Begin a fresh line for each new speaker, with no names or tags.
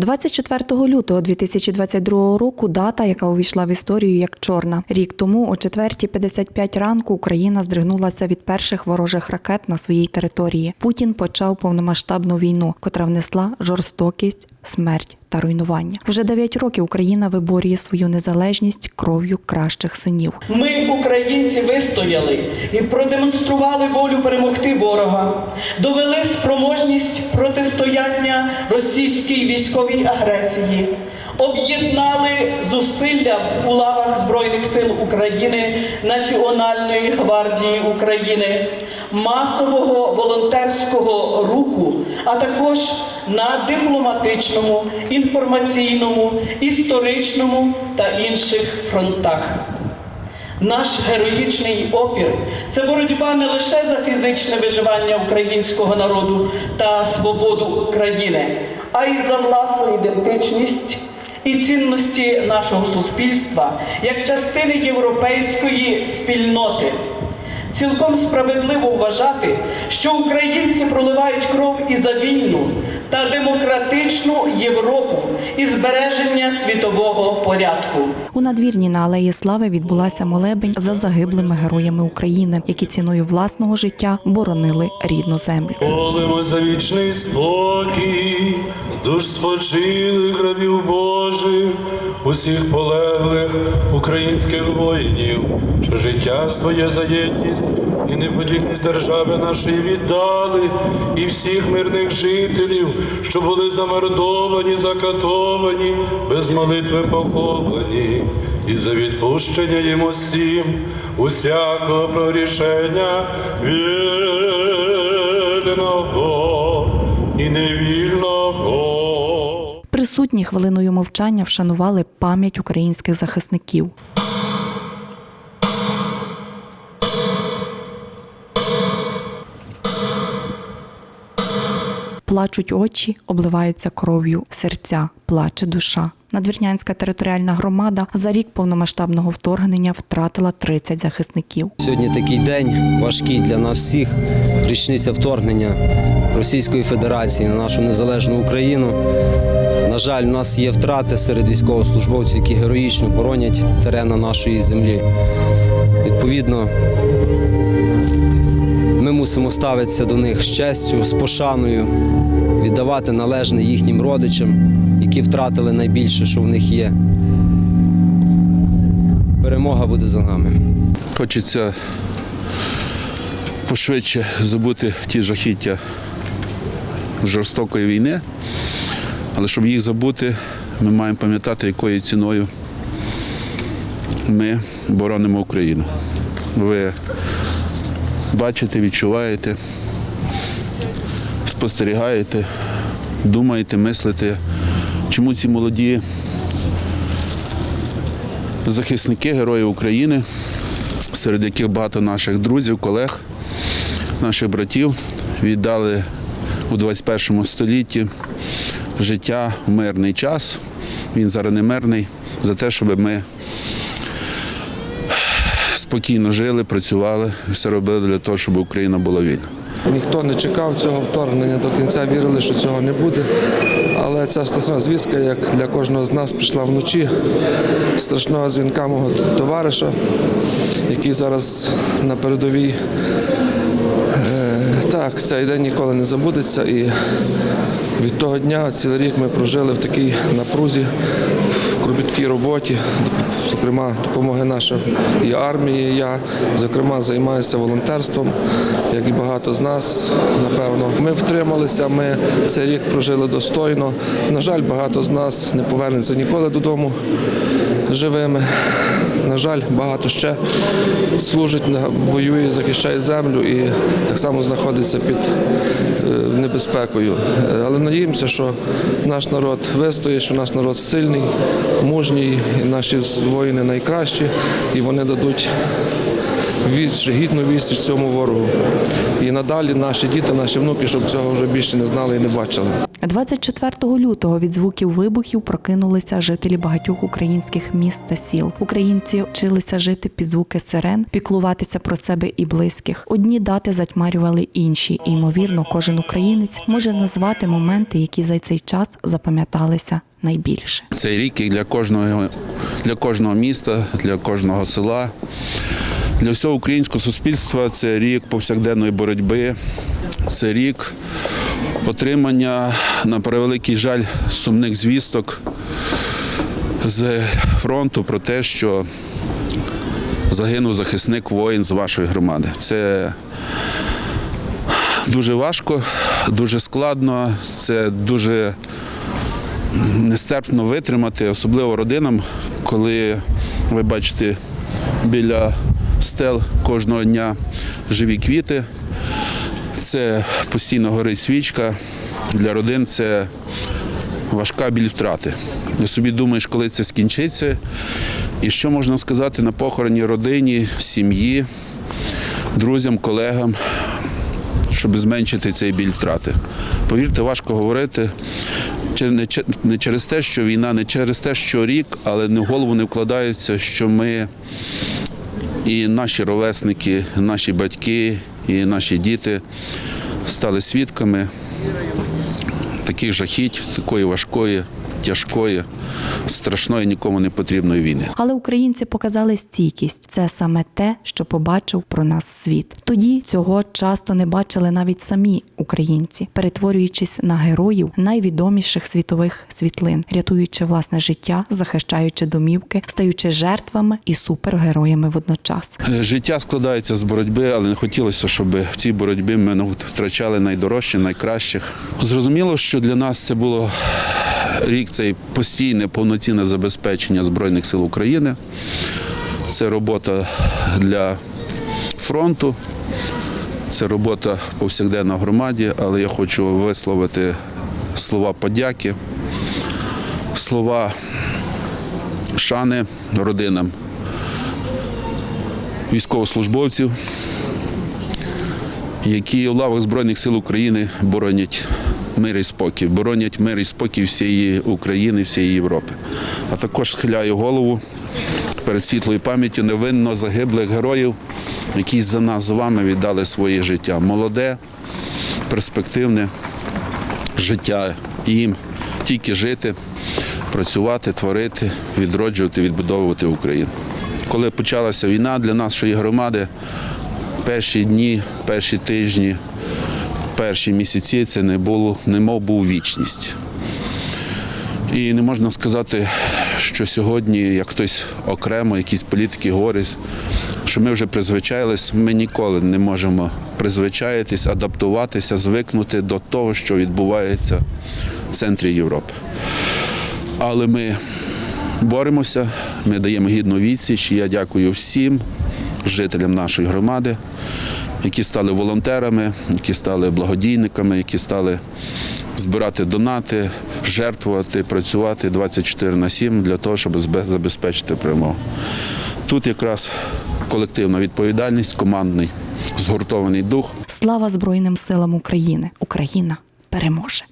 24 лютого 2022 року дата, яка увійшла в історію як чорна. Рік тому о 4.55 ранку Україна здригнулася від перших ворожих ракет на своїй території. Путін почав повномасштабну війну, котра внесла жорстокість, смерть та руйнування. Вже 9 років Україна виборює свою незалежність кров'ю кращих синів.
Ми, українці, вистояли і продемонстрували волю перемогти ворога, довели спроможність протистояння російській військовій агресії, об'єднали зусилля у лавах Збройних сил України, Національної гвардії України, масового волонтерського руху, а також на дипломатичному, інформаційному, історичному та інших фронтах. Наш героїчний опір це боротьба не лише за фізичне виживання українського народу та свободу України, а й за власну ідентичність і цінності нашого суспільства як частини європейської спільноти. Цілком справедливо вважати, що українці проливають кров і за вільну та демократичну Європу і збереження світового порядку.
У надвірні на Алеї Слави відбулася молебень за загиблими героями України, які ціною власного життя боронили рідну землю.
Молимо за вічний спокій, душ спочилих рабів Божих, усіх полеглих українських воїнів, що життя своє за єдність і неподільність держави нашої віддали, і всіх мирних жителів, що були замордовані, закатовані, без молитви похоплені, і за відпущення їм усім усякого прорішення вільного і невільного.
Присутні хвилиною мовчання вшанували пам'ять українських захисників. Плачуть очі, обливаються кров'ю, серця, плаче душа. Надвірнянська територіальна громада за рік повномасштабного вторгнення втратила 30 захисників.
Сьогодні такий день важкий для нас всіх. Річниця вторгнення Російської Федерації на нашу незалежну Україну. На жаль, у нас є втрати серед військовослужбовців, які героїчно боронять терени нашої землі. Відповідно, мусимо ставитися до них з честю, з пошаною, віддавати належне їхнім родичам, які втратили найбільше, що в них є. Перемога буде за нами.
Хочеться пошвидше забути ті жахіття жорстокої війни, але щоб їх забути, ми маємо пам'ятати, якою ціною ми боронимо Україну. Ви бачите, відчуваєте, спостерігаєте, думаєте, мислите, чому ці молоді захисники, герої України, серед яких багато наших друзів, колег, наших братів віддали у 21 столітті життя в мирний час. Він зараз не мирний за те, щоб ми спокійно жили, працювали, все робили для того, щоб Україна була вільна.
Ніхто не чекав цього вторгнення до кінця, вірили, що цього не буде. Але ця страшна звістка, як для кожного з нас, прийшла вночі страшного дзвінка мого товариша, який зараз на передовій. Е, Так, цей день ніколи не забудеться. І від того дня цілий рік ми прожили в такій напрузі, в кропіткій роботі. Зокрема, допомоги нашої і армії. Я, зокрема, займаюся волонтерством, як і багато з нас, напевно. Ми втрималися, ми цей рік прожили достойно. На жаль, багато з нас не повернеться ніколи додому живими. На жаль, багато ще служить, воює, захищає землю і так само знаходиться під е, небезпекою. Е, Але надіємося, що наш народ вистоїть, що наш народ сильний, мужній, і наші воїни найкращі, і вони дадуть відсіч, гідну відсіч цьому ворогу. І надалі наші діти, наші внуки, щоб цього вже більше не знали і не бачили.
24 лютого від звуків вибухів прокинулися жителі багатьох українських міст та сіл. Українці вчилися жити під звуки сирен, піклуватися про себе і близьких. Одні дати затьмарювали інші, і ймовірно, кожен українець українець може назвати моменти, які за цей час запам'яталися найбільше.
Цей рік і для кожного, для кожного міста, для кожного села, для всього українського суспільства це рік повсякденної боротьби, це рік отримання, на превеликий жаль, сумних звісток з фронту про те, що загинув захисник воїн з вашої громади. Це дуже важко, дуже складно, це дуже нестерпно витримати, особливо родинам, коли ви бачите біля стел кожного дня живі квіти. Це постійно горить свічка. Для родин це важка біль втрати. Ти собі думаєш, коли це скінчиться, і що можна сказати на похороні родині, сім'ї, друзям, колегам, щоб зменшити цей біль втрати. Повірте, важко говорити не через те, що війна, не через те, що рік, але в голову не вкладається, що ми і наші ровесники, наші батьки, і наші діти стали свідками таких жахіть, такої важкої, тяжкої, страшної, нікому не потрібної війни.
Але українці показали стійкість. Це саме те, що побачив про нас світ. Тоді цього часто не бачили навіть самі українці, перетворюючись на героїв найвідоміших світових світлин, рятуючи власне життя, захищаючи домівки, стаючи жертвами і супергероями водночас.
Е, Життя складається з боротьби, але не хотілося, щоб в цій боротьбі ми втрачали найдорожче, найкращих. Зрозуміло, що для нас це було рік цей постійне повноцінне забезпечення Збройних сил України. Це робота для фронту, це робота повсякденна громаді, але я хочу висловити слова подяки, слова шани родинам військовослужбовців, які у лавах Збройних сил України боронять мир і спокій, боронять мир і спокій всієї України, всієї Європи. А також схиляю голову перед світлою пам'яттю невинно загиблих героїв, які за нас з вами віддали своє життя. Молоде, перспективне життя. Їм тільки жити, працювати, творити, відроджувати, відбудовувати Україну. Коли почалася війна для нашої громади, перші дні, перші тижні, перші місяці це не було, немов був вічність. І не можна сказати, що сьогодні, як хтось окремо, якісь політики говорять, що ми вже призвичаїлись, ми ніколи не можемо призвичаїтись, адаптуватися, звикнути до того, що відбувається в центрі Європи. Але ми боремося, ми даємо гідну відсіч. І я дякую всім жителям нашої громади, які стали волонтерами, які стали благодійниками, які стали збирати донати, жертвувати, працювати 24 на 7 для того, щоб забезпечити перемогу. Тут якраз колективна відповідальність, командний згуртований дух.
Слава Збройним силам України! Україна переможе!